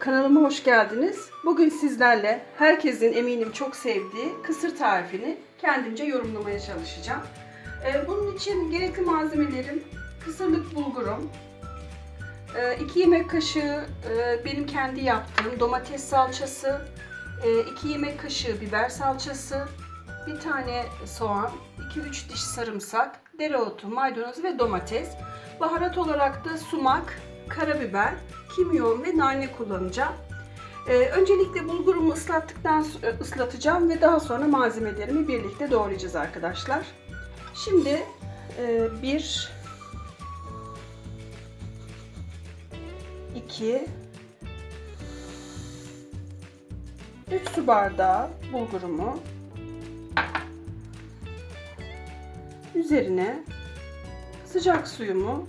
Ee, kanalıma hoş geldiniz. Bugün sizlerle herkesin eminim çok sevdiği kısır tarifini kendimce yorumlamaya çalışacağım. Ee, bunun için gerekli malzemelerim kısırlık bulgurum, 2 yemek kaşığı e, benim kendi yaptığım domates salçası, 2 yemek kaşığı biber salçası, bir tane soğan, 2-3 diş sarımsak, dereotu, maydanoz ve domates. Baharat olarak da sumak, karabiber, kimyon ve nane kullanacağım. Ee, öncelikle bulgurumu ıslattıktan so- ıslatacağım ve daha sonra malzemelerimi birlikte doğrayacağız arkadaşlar. Şimdi e, bir, iki, üç su bardağı bulgurumu üzerine sıcak suyumu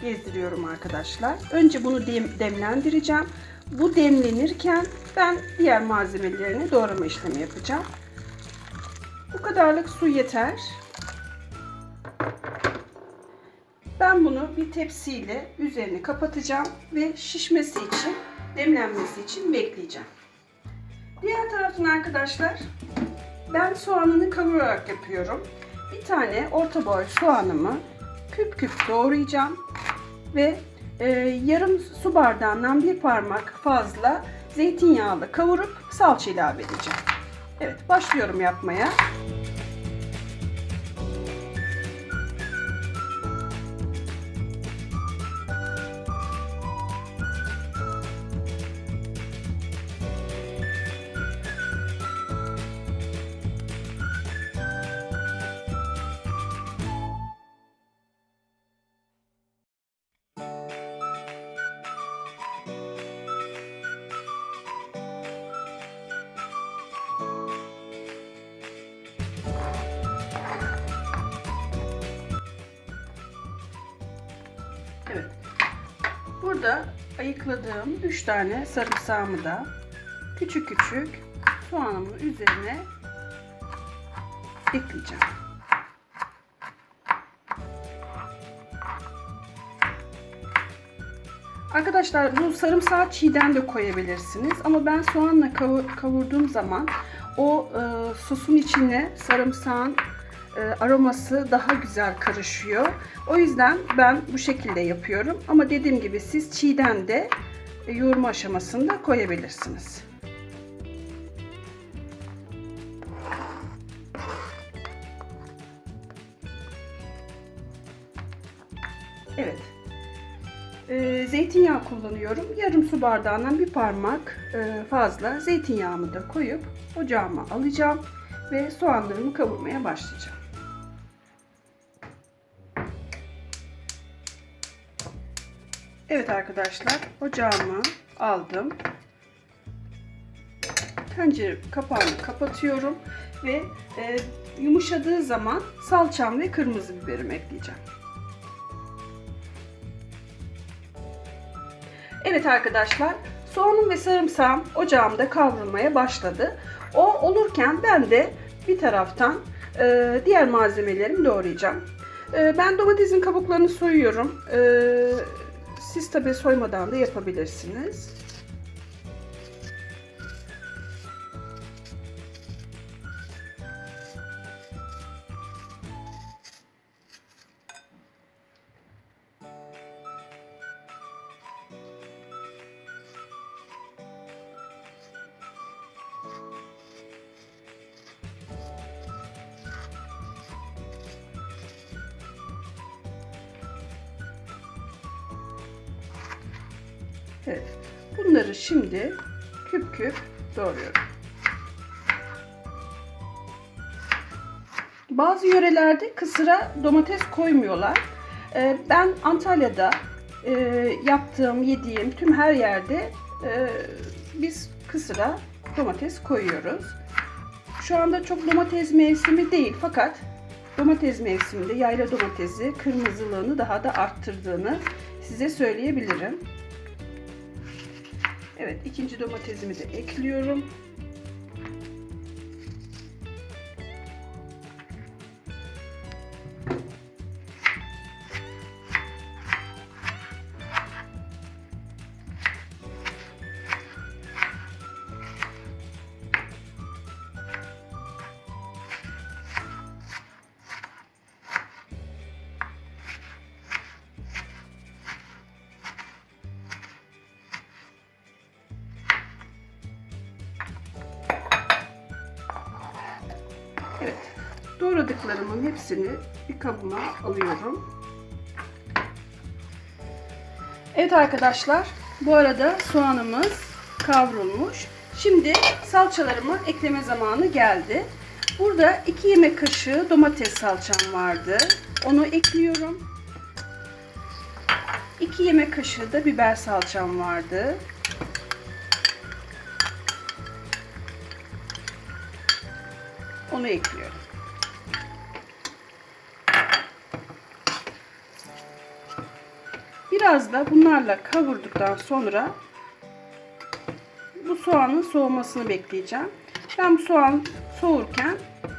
gezdiriyorum arkadaşlar. Önce bunu dem- demlendireceğim. Bu demlenirken ben diğer malzemelerini doğrama işlemi yapacağım. Bu kadarlık su yeter. Ben bunu bir tepsiyle üzerini kapatacağım ve şişmesi için, demlenmesi için bekleyeceğim. Diğer taraftan arkadaşlar ben soğanını kavurarak yapıyorum. Bir tane orta boy soğanımı küp küp doğrayacağım ve e, yarım su bardağından bir parmak fazla zeytinyağlı kavurup salça ilave edeceğim. Evet başlıyorum yapmaya. Burada ayıkladığım 3 tane sarımsağımı da küçük küçük soğanımın üzerine ekleyeceğim. Arkadaşlar bu sarımsağı çiğden de koyabilirsiniz ama ben soğanla kavu- kavurduğum zaman o e, sosun içine sarımsağın aroması daha güzel karışıyor. O yüzden ben bu şekilde yapıyorum. Ama dediğim gibi siz çiğden de e, yoğurma aşamasında koyabilirsiniz. Evet. E, zeytinyağı kullanıyorum. Yarım su bardağından bir parmak e, fazla zeytinyağımı da koyup ocağıma alacağım ve soğanlarımı kavurmaya başlayacağım. Evet arkadaşlar ocağımı aldım. Tencere kapağını kapatıyorum ve e, yumuşadığı zaman salçam ve kırmızı biberimi ekleyeceğim. Evet arkadaşlar soğanım ve sarımsağım ocağımda kavrulmaya başladı. O olurken ben de bir taraftan e, diğer malzemelerimi doğrayacağım. E, ben domatesin kabuklarını soyuyorum. E, siz tabi soymadan da yapabilirsiniz. Evet. Bunları şimdi küp küp doğruyorum. Bazı yörelerde kısıra domates koymuyorlar. Ee, Ben Antalya'da e, yaptığım, yediğim tüm her yerde e, biz kısıra domates koyuyoruz. Şu anda çok domates mevsimi değil fakat domates mevsiminde yayla domatesi kırmızılığını daha da arttırdığını size söyleyebilirim. Evet ikinci domatesimi de ekliyorum. Doğradıklarımın hepsini bir kabıma alıyorum. Evet arkadaşlar, bu arada soğanımız kavrulmuş. Şimdi salçalarımı ekleme zamanı geldi. Burada 2 yemek kaşığı domates salçam vardı. Onu ekliyorum. 2 yemek kaşığı da biber salçam vardı. Onu ekliyorum. Biraz da bunlarla kavurduktan sonra bu soğanın soğumasını bekleyeceğim. Ben bu soğan soğurken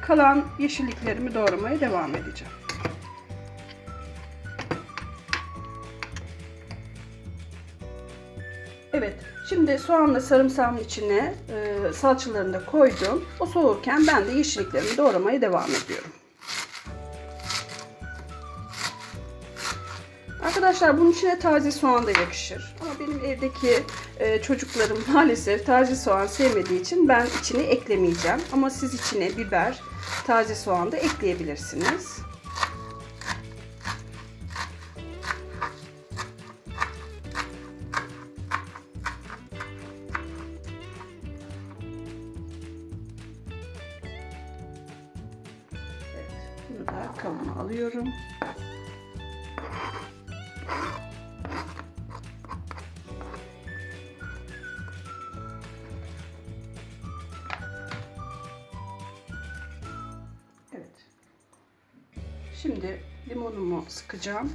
kalan yeşilliklerimi doğramaya devam edeceğim. Evet, şimdi soğanla sarımsağın içine e, salçalarını da koydum. O soğurken ben de yeşilliklerimi doğramaya devam ediyorum. Arkadaşlar bunun içine taze soğan da yakışır. Ama benim evdeki e, çocuklarım maalesef taze soğan sevmediği için ben içine eklemeyeceğim. Ama siz içine biber, taze soğan da ekleyebilirsiniz. Evet, bunu da kabıma alıyorum. Şimdi limonumu sıkacağım.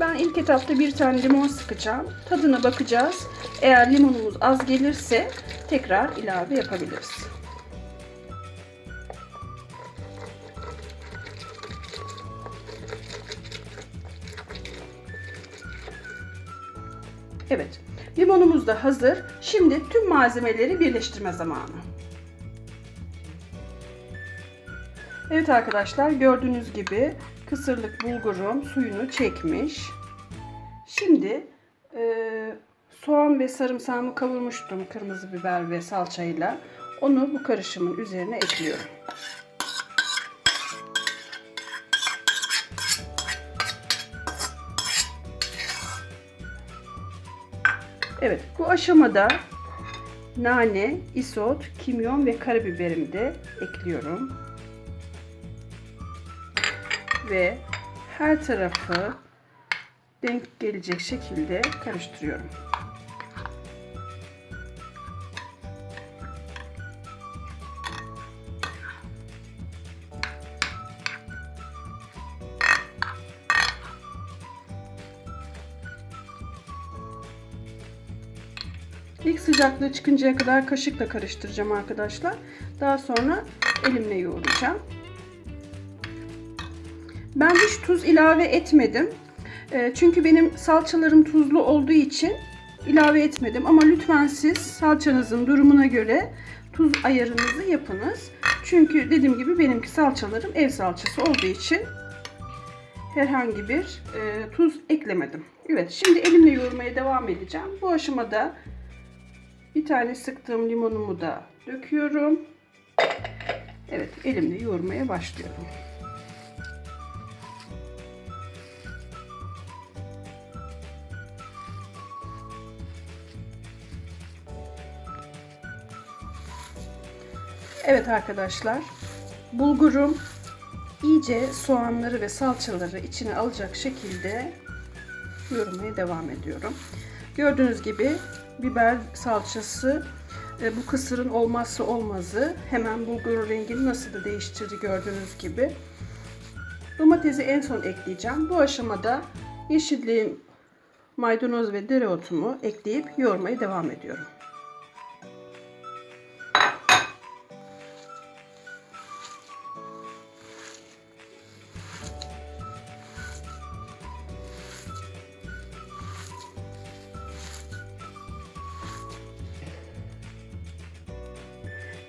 Ben ilk etapta bir tane limon sıkacağım. Tadına bakacağız. Eğer limonumuz az gelirse tekrar ilave yapabiliriz. Evet. Limonumuz da hazır. Şimdi tüm malzemeleri birleştirme zamanı. Evet arkadaşlar gördüğünüz gibi kısırlık bulgurum suyunu çekmiş. Şimdi e, soğan ve sarımsağımı kavurmuştum kırmızı biber ve salçayla. Onu bu karışımın üzerine ekliyorum. Evet bu aşamada nane, isot, kimyon ve karabiberimi de ekliyorum. Ve her tarafı denk gelecek şekilde karıştırıyorum. İlk sıcaklığı çıkıncaya kadar kaşıkla karıştıracağım arkadaşlar. Daha sonra elimle yoğuracağım. Ben hiç tuz ilave etmedim. E, Çünkü benim salçalarım tuzlu olduğu için ilave etmedim. Ama lütfen siz salçanızın durumuna göre tuz ayarınızı yapınız. Çünkü dediğim gibi benimki salçalarım ev salçası olduğu için herhangi bir e, tuz eklemedim. Evet şimdi elimle yoğurmaya devam edeceğim. Bu aşamada bir tane sıktığım limonumu da döküyorum. Evet elimle yoğurmaya başlıyorum. Evet arkadaşlar bulgurum iyice soğanları ve salçaları içine alacak şekilde yoğurmaya devam ediyorum. Gördüğünüz gibi biber salçası e, bu kısırın olmazsa olmazı. Hemen bulgurun rengini nasıl da değiştirdi gördüğünüz gibi. Domatesi en son ekleyeceğim. Bu aşamada yeşilliğim, maydanoz ve dereotumu ekleyip yoğurmaya devam ediyorum.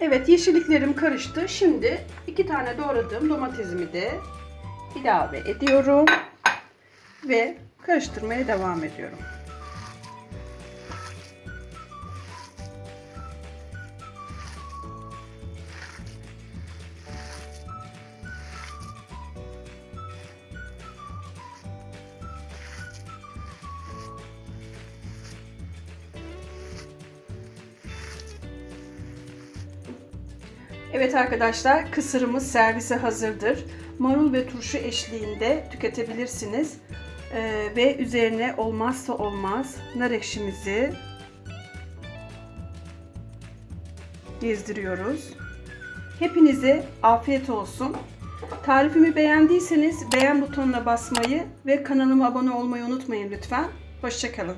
Evet yeşilliklerim karıştı. Şimdi iki tane doğradığım domatesimi de ilave ediyorum. Ve karıştırmaya devam ediyorum. Evet arkadaşlar kısırımız servise hazırdır. Marul ve turşu eşliğinde tüketebilirsiniz. Ee, ve üzerine olmazsa olmaz nar ekşimizi gezdiriyoruz. Hepinize afiyet olsun. Tarifimi beğendiyseniz beğen butonuna basmayı ve kanalıma abone olmayı unutmayın lütfen. Hoşçakalın.